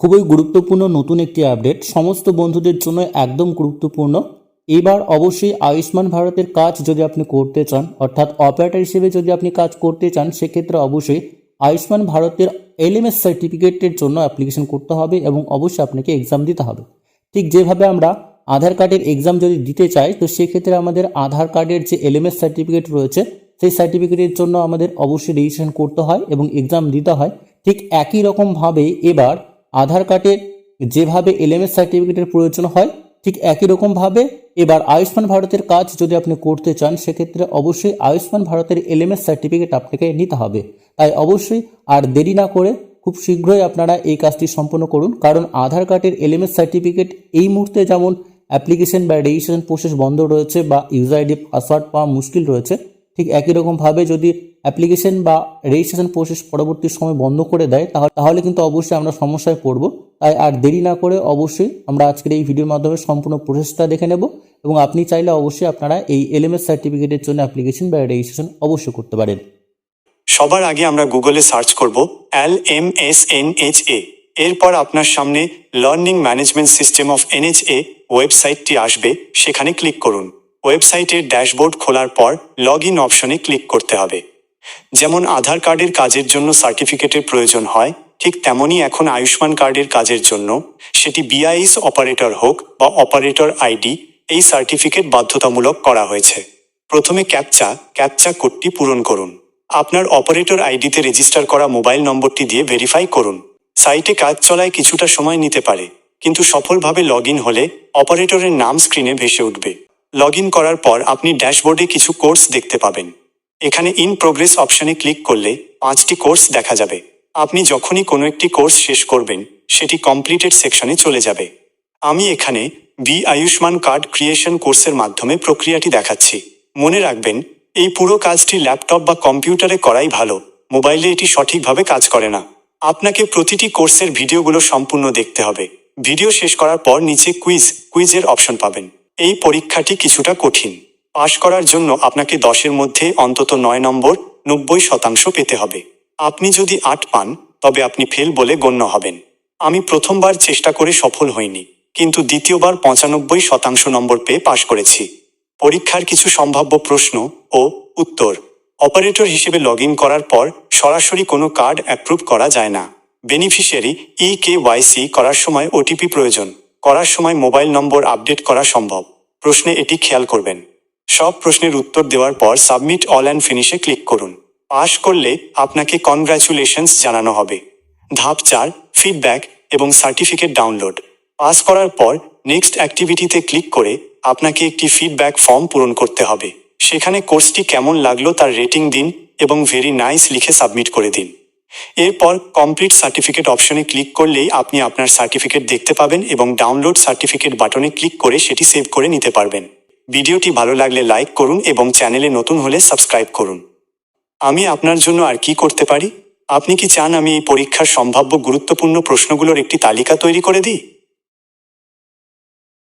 খুবই গুরুত্বপূর্ণ নতুন একটি আপডেট সমস্ত বন্ধুদের জন্য একদম গুরুত্বপূর্ণ। এবার অবশ্যই আয়ুষ্মান ভারতের কাজ যদি আপনি করতে চান, অর্থাৎ অপারেটর হিসেবে যদি আপনি কাজ করতে চান, সেক্ষেত্রে অবশ্যই আয়ুষ্মান ভারতের এলএমএস সার্টিফিকেটের জন্য অ্যাপ্লিকেশন করতে হবে এবং অবশ্যই আপনাকে এক্সাম দিতে হবে। ঠিক যেভাবে আমরা আধার কার্ডের এক্সাম যদি দিতে চাই, তো সেক্ষেত্রে আমাদের আধার কার্ডের যে এলএমএস সার্টিফিকেট রয়েছে, সেই সার্টিফিকেটের জন্য আমাদের অবশ্যই রেজিস্ট্রেশন করতে হয় এবং এক্সাম দিতে হয়। ঠিক একই রকমভাবে এবার আধার কার্ডের যেভাবে এলএমএস সার্টিফিকেটের প্রয়োজন হয়, ঠিক একই রকমভাবে এবার আয়ুষ্মান ভারতের কাজ যদি আপনি করতে চান, সেক্ষেত্রে অবশ্যই আয়ুষ্মান ভারতের এলএমএস সার্টিফিকেট আপনাকে নিতে হবে। তাই অবশ্যই আর দেরি না করে খুব শীঘ্রই আপনারা এই কাজটি সম্পন্ন করুন, কারণ আধার কার্ডের এলএমএস সার্টিফিকেট এই মুহূর্তে যেমন অ্যাপ্লিকেশন বা রেজিস্ট্রেশন প্রসেস বন্ধ রয়েছে বা ইউজার আইডি পাসওয়ার্ড পাওয়া মুশকিল রয়েছে ঠিক একই রকমভাবে যদি অ্যাপ্লিকেশন বা রেজিস্ট্রেশন প্রসেস পরবর্তী সময় বন্ধ করে দেয়, তাহলে তাহলে কিন্তু অবশ্যই আমরা সমস্যায় পড়ব। তাই আর দেরি না করে অবশ্যই আমরা আজকের এই ভিডিওর মাধ্যমে সম্পূর্ণ প্রসেসটা দেখে নেব এবং আপনি চাইলে অবশ্যই আপনারা এই এলএমএস সার্টিফিকেটের জন্য অ্যাপ্লিকেশন বা রেজিস্ট্রেশন অবশ্যই করতে পারেন। সবার আগে আমরা গুগলে সার্চ করব L M S N H A এরপর আপনার সামনে learning management system of NHA ওয়েবসাইটটি আসবে, সেখানে ক্লিক করুন। ওয়েবসাইটের ড্যাশবোর্ড খোলার পর লগ ইন অপশনে ক্লিক করতে হবে। যেমন আধার কার্ডের কাজের জন্য সার্টিফিকেটের প্রয়োজন হয়, ঠিক তেমনই এখন আয়ুষ্মান কার্ডের কাজের জন্য। সেটি বিআইএস অপারেটর হোক বা অপারেটর আইডি, এই সার্টিফিকেট বাধ্যতামূলক করা হয়েছে। প্রথমে ক্যাপচা ক্যাপচা কোডটি পূরণ করুন। আপনার অপারেটর আইডিতে রেজিস্টার করা মোবাইল নম্বরটি দিয়ে ভেরিফাই করুন। সাইটে কাজ চলায় কিছুটা সময় নিতে পারে, কিন্তু সফলভাবে লগ হলে অপারেটরের নাম স্ক্রিনে ভেসে উঠবে। লগ করার পর আপনি ড্যাশবোর্ডে কিছু কোর্স দেখতে পাবেন। এখানে ইন প্রোগ্রেস অপশনে ক্লিক করলে পাঁচটি কোর্স দেখা যাবে। আপনি যখনই কোনো একটি কোর্স শেষ করবেন, সেটি কমপ্লিটেড সেকশনে চলে যাবে। আমি এখানে বি আয়ুষ্মান কার্ড ক্রিয়েশন কোর্সের মাধ্যমে প্রক্রিয়াটি দেখাচ্ছি। মনে রাখবেন, এই পুরো কাজটি ল্যাপটপ বা কম্পিউটারে করাই ভালো। মোবাইলে এটি সঠিকভাবে কাজ করে না। আপনাকে প্রতিটি কোর্সের ভিডিওগুলো সম্পূর্ণ দেখতে হবে। ভিডিও শেষ করার পর নিচে কুইজ, কুইজের অপশন পাবেন। এই পরীক্ষাটি কিছুটা কঠিন। পাশ করার জন্য আপনাকে দশের মধ্যে অন্তত নয় নম্বর, নব্বই শতাংশ পেতে হবে। আপনি যদি আট পান, তবে আপনি ফেল বলে গণ্য হবেন। আমি প্রথমবার চেষ্টা করে সফল হইনি, কিন্তু দ্বিতীয়বার পঁচানব্বই শতাংশ নম্বর পেয়ে পাশ করেছি। পরীক্ষার কিছু সম্ভাব্য প্রশ্ন ও উত্তর। অপারেটর হিসেবে লগ করার পর সরাসরি কোনো কার্ড অ্যাপ্রুভ করা যায় না। বেনিফিশিয়ারি ই কে ওয়াইসি করার সময় ওটিপি প্রয়োজন। করার সময় মোবাইল নম্বর আপডেট করা সম্ভব। প্রশ্নে এটি খেয়াল করবেন। সব প্রশ্নের উত্তর দেওয়ার পর সাবমিট অল অ্যান্ড ফিনিশে ক্লিক করুন। পাশ করলে আপনাকে কনগ্রাচুলেশনস জানানো হবে। ধাপ চার, ফিডব্যাক এবং সার্টিফিকেট ডাউনলোড। পাস করার পর নেক্সট অ্যাক্টিভিটিতে ক্লিক করে আপনাকে একটি ফিডব্যাক ফর্ম পূরণ করতে হবে। সেখানে কোর্সটি কেমন লাগল তার রেটিং দিন এবং ভেরি নাইস লিখে সাবমিট করে দিন। এরপর কমপ্লিট সার্টিফিকেট অপশনে ক্লিক করলেই আপনি আপনার সার্টিফিকেট দেখতে পাবেন এবং ডাউনলোড সার্টিফিকেট বাটনে ক্লিক করে সেটি সেভ করে নিতে পারবেন। ভিডিওটি ভালো লাগলে লাইক করুন এবং চ্যানেলে নতুন হলে সাবস্ক্রাইব করুন। আমি আপনার জন্য আর কি করতে পারি? আপনি কি চান আমি এই পরীক্ষার সম্ভাব্য গুরুত্বপূর্ণ প্রশ্নগুলোর একটি তালিকা তৈরি করে দিই?